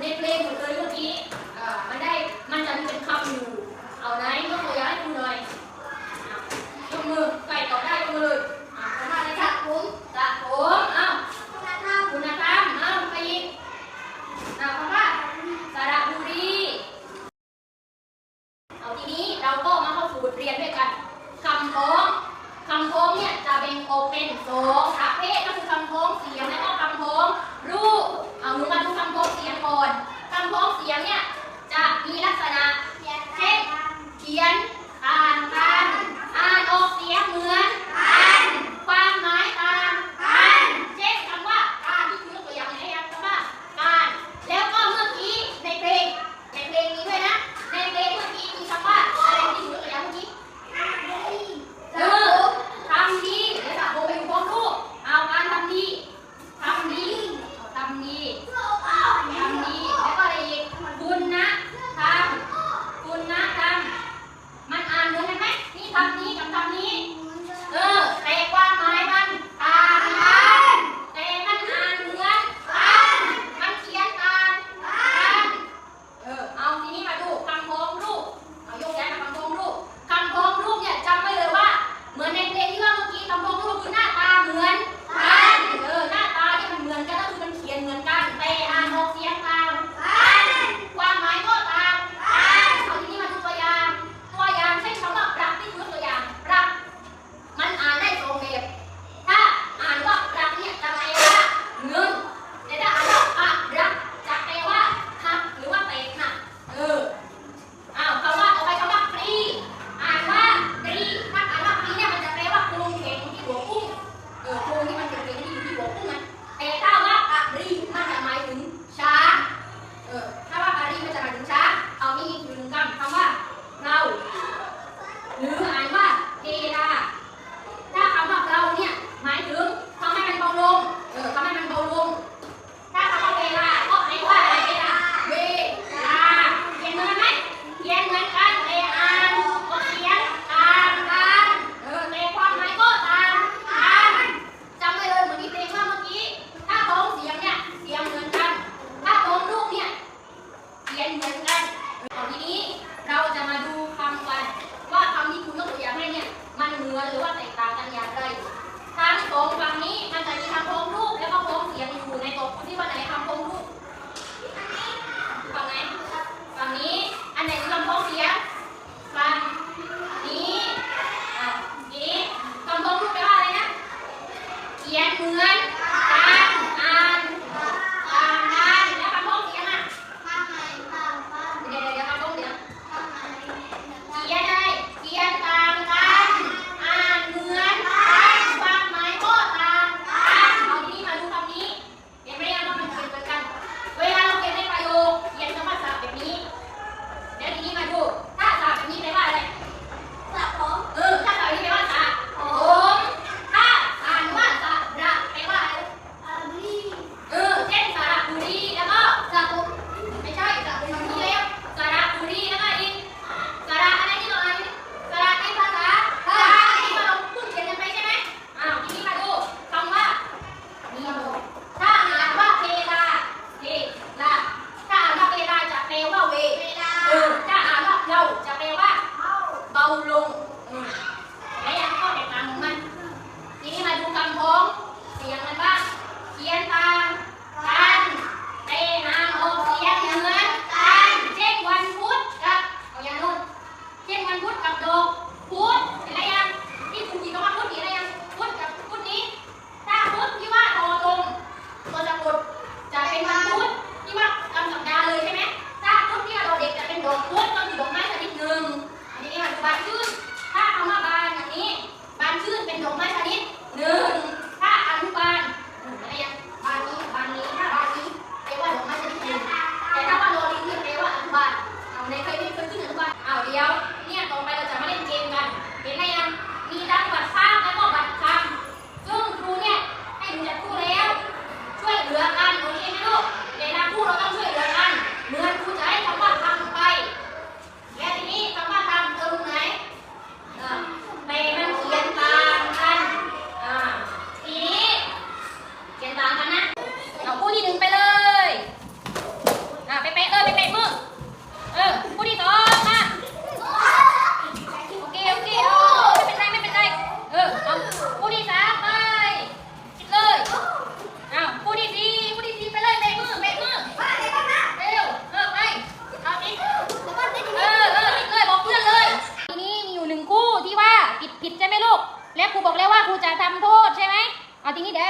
ปราก โพงฟังนี้มันจะมีคำโพงรูปแล้วก็โพงเสียงอยู่ในตกที่ว่าไหนคำโพงรูปอันนี้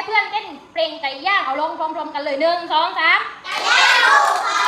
เพื่อนเต้นเพลงไก่ย่างเอาลงพร้อมๆกันเลยหนึ่งสองสามไก่ย่าง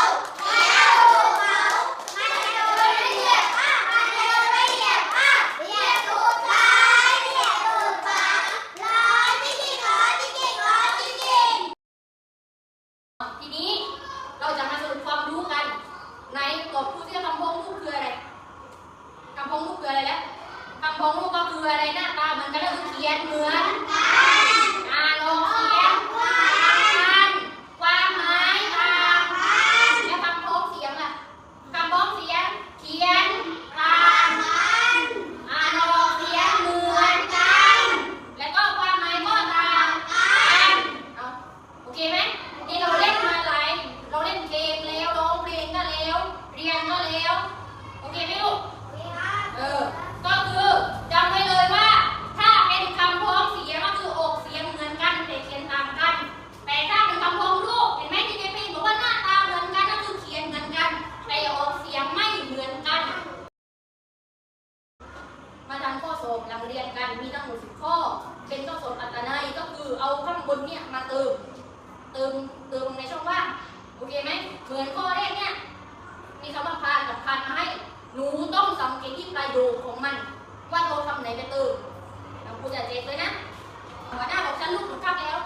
เติมเติมในช่องว่างโอเคไหมเหมือนข้อแรกเนี่ยมีคำว่าพานกับพานมาให้ หนูต้องสังเกตที่ประโยคของมัน ว่าเราทำไหนไปเติมเราพูดจะเจ็บเลยนะหัวหน้าบอกฉันลูกถูกทักแล้ว